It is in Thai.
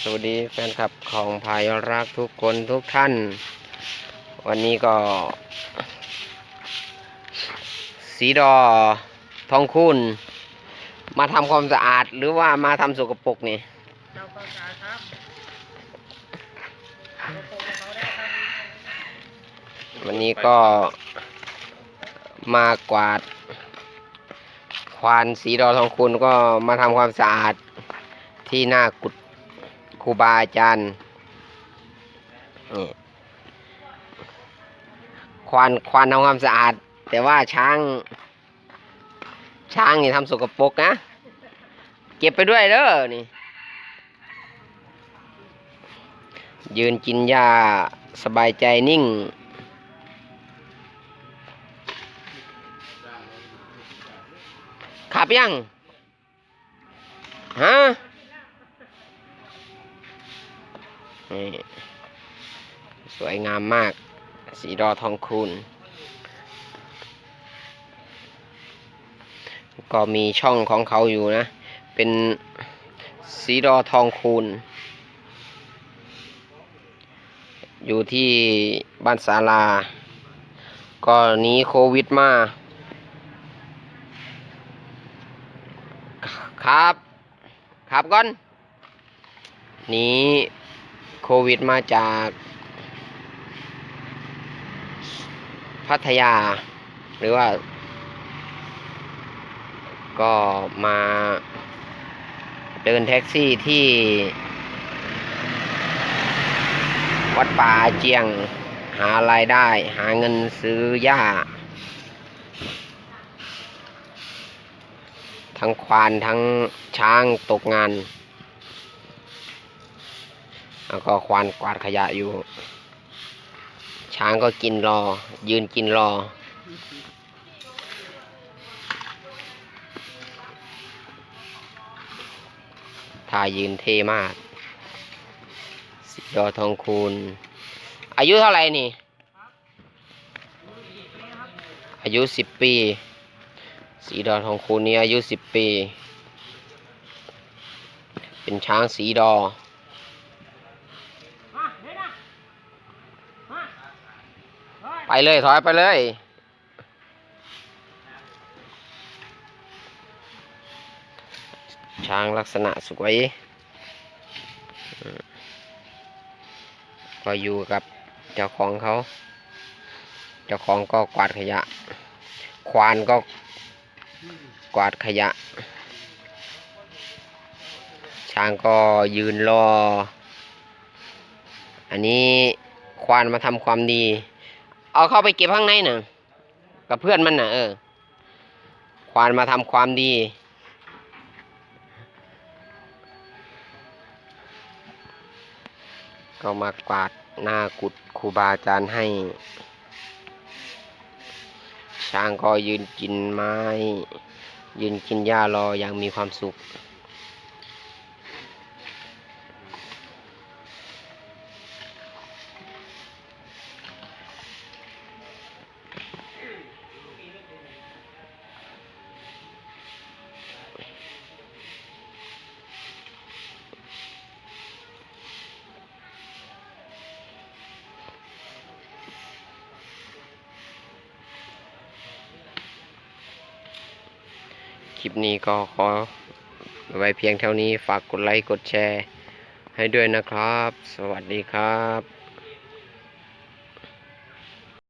สวัสดีแฟนคลับของพายรักทุกคนทุกท่าน วันนี้ก็ สีดอทองคุณ มาทำความสะอาดหรือว่ามาทำสกปรกนี่วันนี้ก็มากวาด ควานสีดอทองคุณก็มาทำความสะอาดที่หน้ากุด ครูบาอาจารย์นี่ควานควานทำความสะอาด แต่ว่าช้าง ช้างนี่ทำสกปรกนะ เก็บไปด้วยเด้อนี่ ยืนกินหญ้าสบายใจนิ่งขับยังฮะ นี่สวยงามมาก สีดอทองคูณ ก็มีช่องของเขาอยู่นะ เป็นสีดอทองคูณ อยู่ที่บ้านศาลา ก็หนี้โควิดมา ครับ ครับก่อนหนี้ โควิดมาจาก พัทยา หรือว่า ก็มาเดินแท็กซี่ที่ วัดป่าเจียงหารายได้ หาเงินซื้อหญ้า ทั้งควานทั้งช้างตกงาน แล้วก็ควานกวาดขยะอยู่ ช้างก็กินรอ ยืนกินรอ ท่ายืนเท่มากสีดอทองคูณ อายุเท่าไหร่นี่ อายุสิบปี สีดอทองคูณนี้อายุสิบปี เป็นช้างสีดอ ไปเลยถอยไปเลย ช้างลักษณะสวยก็อยู่กับเจ้าของเขา เจ้าของก็กวาดขยะ ควานก็กวาดขยะ ช้างก็ยืนรอ อันนี้ ควานมาทำความดี เอาเข้าไปเก็บข้างในน่ะ กับเพื่อนมันน่ะ เออ ควานมาทำความดี ก็มากวาดหน้ากุดครูบาอาจารย์ให้ ช้างก็ยืนกินไม้ ยืนกินหญ้ารออย่างมีความสุข ลิปนี้ก็ขอไว้เพียงเท่านี้ฝากกดไลค์กดแชร์ให้ด้วยนะครับ สวัสดีครับ